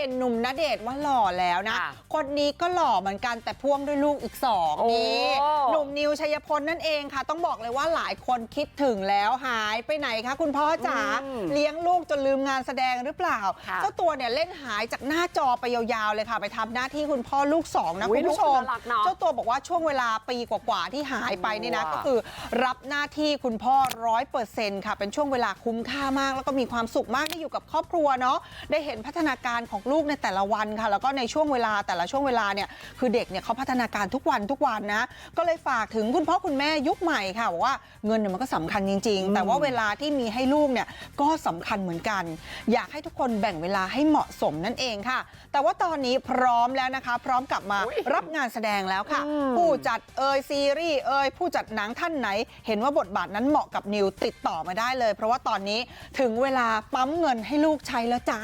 เห็นหนุ่มณเดชน์ว่าหล่อแล้วนะค่ะคนนี้ก็หล่อเหมือนกันแต่พ่วงด้วยลูกอีกสองโอ้นี่หนุ่มนิวชัยพลนั่นเองค่ะต้องบอกเลยว่าหลายคนคิดถึงแล้วหายไปไหนคะคุณพ่อจ๋าอืมเลี้ยงลูกจนลืมงานแสดงหรือเปล่าค่ะเจ้าตัวเนี่ยเล่นหายจากหน้าจอไปยาวๆเลยค่ะ ไปทำหน้าที่คุณพ่อลูกสองนะอุ๊คุยณผู้ชมลูกน่ารักเนอะเจ้าตัวบอกว่าช่วงเวลาปีกว่าๆที่หายไปนี่นะว้าก็คือรับหน้าที่คุณพ่อร้อยเปอร์เซ็นต์ค่ะเป็นช่วงเวลาคุ้มค่ามาก แล้วก็มีความสุขมากที่อยู่กับครอบครัวเนาะได้เห็นพัฒนาการของลูกในแต่ละวันค่ะแล้วก็ในช่วงเวลาแต่ละช่วงเวลาเนี่ยคือเด็กเนี่ยเขาพัฒนาการทุกวันทุกวันนะก็เลยฝากถึงคุณพ่อคุณแม่ยุคใหม่ค่ะบอกว่าเงินเนี่ยมันก็สำคัญจริง ๆ แต่ว่าเวลาที่มีให้ลูกเนี่ยก็สำคัญเหมือนกัน อยากให้ทุกคนแบ่งเวลาให้เหมาะสมนั่นเองค่ะ แต่ว่าตอนนี้พร้อมแล้วนะคะ พร้อมกลับมาอุ๊ยรับงานแสดงแล้วค่ะอืมผู้จัดเอยซีรีส์เอยผู้จัดหนังท่านไหน เห็นว่าบทบาทนั้นเหมาะกับนิวติดต่อมาได้เลย เพราะว่าตอนนี้ถึงเวลาปั๊มเงินให้ลูกใช้แล้วจ้า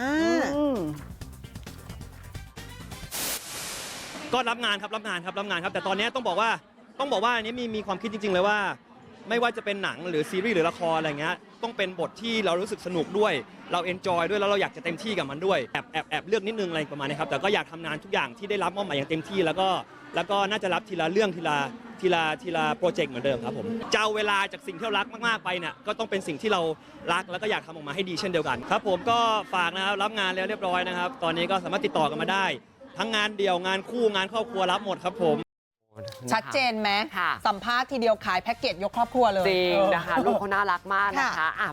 ก็รับงานครับรับงานครับรับงานครับ แต่ตอนนี้ต้องบอกว่าต้องบอกว่าอันนี้มีมีความคิดจริง ๆ เลยว่า ไม่ว่าจะเป็นหนังหรือซีรีส์หรือละครอะไรเงี้ยต้องเป็นบทที่เรารู้สึกสนุกด้วย เราเอนจอยด้วยแล้วเราอยากจะเต็มที่กับมันด้วยแอบแอบแอบเลือกนิดนึงอะไรประมาณนี้ครับแต่ก็อยากทำงานทุกอย่างที่ได้รับมอบหมายอย่างเต็มที่ แล้วก็แล้วก็น่าจะรับทีละเรื่องทีละทีละทีละโปรเจกต์เหมือนเดิมครับผมจะเอาเวลาจากสิ่งที่เรารักมากๆไปเนี่ยก็ต้องเป็นสิ่งที่เรารักแล้วก็อยากทำออกมาให้ดีเช่นเดียวกันครับ ผมก็ฝากนะครับรับงานแล้วเรียบร้อยนะครับ ตอนนี้ก็สามารถติดต่อกันมาได้ ทั้งงานเดี่ยวงานคู่งานครอบครัวรับหมดครับผม ชัดเจนไหมค่ะ สัมภาษณ์ทีเดียวขายแพ็กเกจยกครอบครัวเลยจริงเออนะคะลูกเขาน่ารักมากนะคะค่ะอะ